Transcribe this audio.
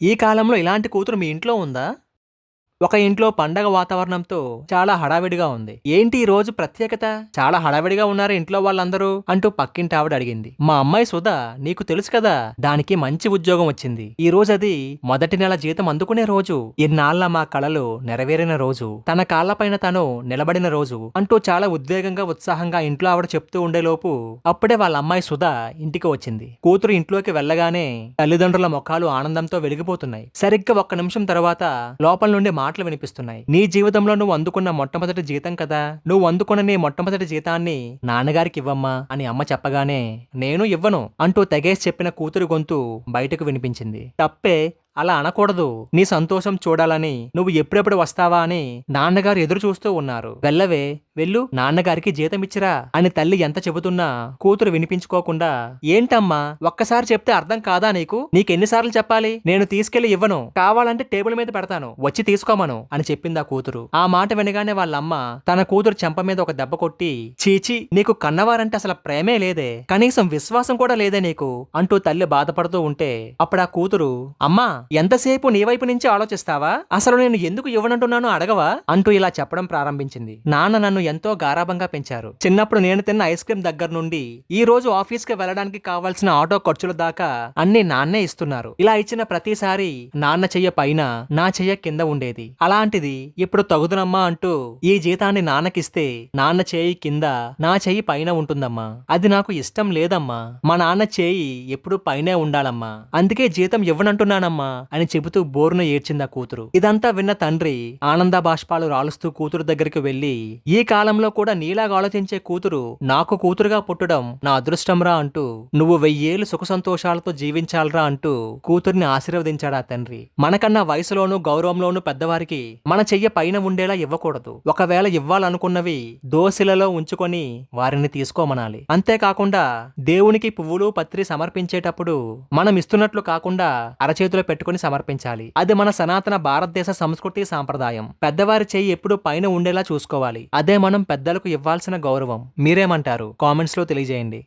ఈ కాలంలో ఇలాంటి కూతురు మీ ఇంట్లో ఉందా? ఒక ఇంట్లో పండగ వాతావరణంతో చాలా హడావిడిగా ఉంది. ఏంటి ఈ రోజు ప్రత్యేకత? చాలా హడావిడిగా ఉన్నారు ఇంట్లో వాళ్ళందరూ అంటూ పక్కింటి ఆవిడ అడిగింది. మా అమ్మాయి సుధా నీకు తెలుసు కదా దానికి మంచి ఉద్యోగం వచ్చింది. ఈ రోజు అది మొదటి నెల జీతం అందుకునే రోజు. ఇన్నాళ్ళ మా కళలు నెరవేరిన రోజు. తన కాళ్ళపైన తను నిలబడిన రోజు అంటూ చాలా ఉద్వేగంగా ఉత్సాహంగా ఇంట్లో ఆవిడ చెప్తూ ఉండేలోపు అప్పుడే వాళ్ళ అమ్మాయి సుధా ఇంటికి వచ్చింది. కూతురు ఇంట్లోకి వెళ్ళగానే తల్లిదండ్రుల ముఖాలు ఆనందంతో వెలిగిపోతున్నాయి. సరిగ్గా ఒక్క నిమిషం తర్వాత లోపల నుండి మాటలు వినిపిస్తున్నాయి. నీ జీవితంలో నువ్వు అందుకున్న మొట్టమొదటి జీతం కదా? నువ్వు అందుకున్న నీ మొట్టమొదటి జీతాన్ని నాన్నగారికి ఇవ్వమ్మా అని అమ్మ చెప్పగానే నేను ఇవ్వను అంటూ తెగేసి చెప్పిన కూతురు గొంతు బయటకు వినిపించింది. తప్పే అలా అనకూడదు. నీ సంతోషం చూడాలని నువ్వు ఎప్పుడెప్పుడు వస్తావా అని నాన్నగారు ఎదురు చూస్తూ ఉన్నారు. వెళ్ళవే వెళ్ళు నాన్నగారికి జీతం ఇచ్చిరా అని తల్లి ఎంత చెబుతున్నా కూతురు వినిపించుకోకుండా ఏంటమ్మా ఒక్కసారి చెప్తే అర్థం కాదా నీకు? నీకెన్నిసార్లు చెప్పాలి? నేను తీసుకెళ్ళి ఇవ్వను. కావాలంటే టేబుల్ మీద పెడతాను. వచ్చి తీసుకోమను అని చెప్పింది ఆ కూతురు. ఆ మాట వినగానే వాళ్ళమ్మ తన కూతురు చెంప మీద ఒక దెబ్బ కొట్టి చీచి నీకు కన్నవారంటే అసలు ప్రేమే లేదే. కనీసం విశ్వాసం కూడా లేదే నీకు అంటూ తల్లి బాధపడుతూ ఉంటే అప్పుడు ఆ కూతురు అమ్మా ఎంతసేపు నీ వైపు నుంచి ఆలోచిస్తావా? అసలు నేను ఎందుకు ఇవ్వనంటున్నానో అడగవా? అంటూ ఇలా చెప్పడం ప్రారంభించింది. నాన్న నన్ను ఎంతో గారాభంగా పెంచారు. చిన్నప్పుడు నేను తిన్న ఐస్ క్రీమ్ దగ్గర నుండి ఈ రోజు ఆఫీస్కి వెళ్ళడానికి కావాల్సిన ఆటో ఖర్చుల దాకా అన్ని నాన్నే ఇస్తున్నారు. ఇలా ఇచ్చిన ప్రతిసారి నాన్న చెయ్య పైన నా చెయ్య కింద ఉండేది. అలాంటిది ఇప్పుడు తగుదునమ్మా అంటూ ఈ జీతాన్ని నాన్నకిస్తే నాన్న చేయి కింద నా చెయ్యి పైన ఉంటుందమ్మా. అది నాకు ఇష్టం లేదమ్మా. మా నాన్న చేయి ఎప్పుడు పైనే ఉండాలమ్మా. అందుకే జీతం ఇవ్వనంటున్నానమ్మా. అని చెబుతూ బోరున ఏడ్చింది ఆ కూతురు. ఇదంతా విన్న తండ్రి ఆనంద బాష్పాలు రాలుస్తూ కూతురు దగ్గరికి వెళ్ళి ఈ కాలంలో కూడా నీలాగా ఆలోచించే కూతురు నాకు కూతురుగా పుట్టడం నా అదృష్టంరా అంటూ నువ్వు వెయ్యేళ్ళు సుఖ సంతోషాలతో జీవించాలరా అంటూ కూతుర్ని ఆశీర్వదించాడు ఆ తండ్రి. మనకన్నా వయసులోనూ గౌరవంలోనూ పెద్దవారికి మన చెయ్య పైన ఉండేలా ఇవ్వకూడదు. ఒకవేళ ఇవ్వాలనుకున్నవి దోశలలో ఉంచుకొని వారిని తీసుకోమనాలి. అంతేకాకుండా దేవునికి పువ్వులు పత్రి సమర్పించేటప్పుడు మనం ఇస్తున్నట్లు కాకుండా అరచేతిలో పెట్టుకుని సమర్పించాలి. అది మన సనాతన భారతదేశ సంస్కృతి సాంప్రదాయం. పెద్దవారి చేయి ఎప్పుడు పైన ఉండేలా చూసుకోవాలి. అదే మనం పెద్దలకు ఇవ్వాల్సిన గౌరవం. మీరేమంటారు? కామెంట్స్లో తెలియజేయండి.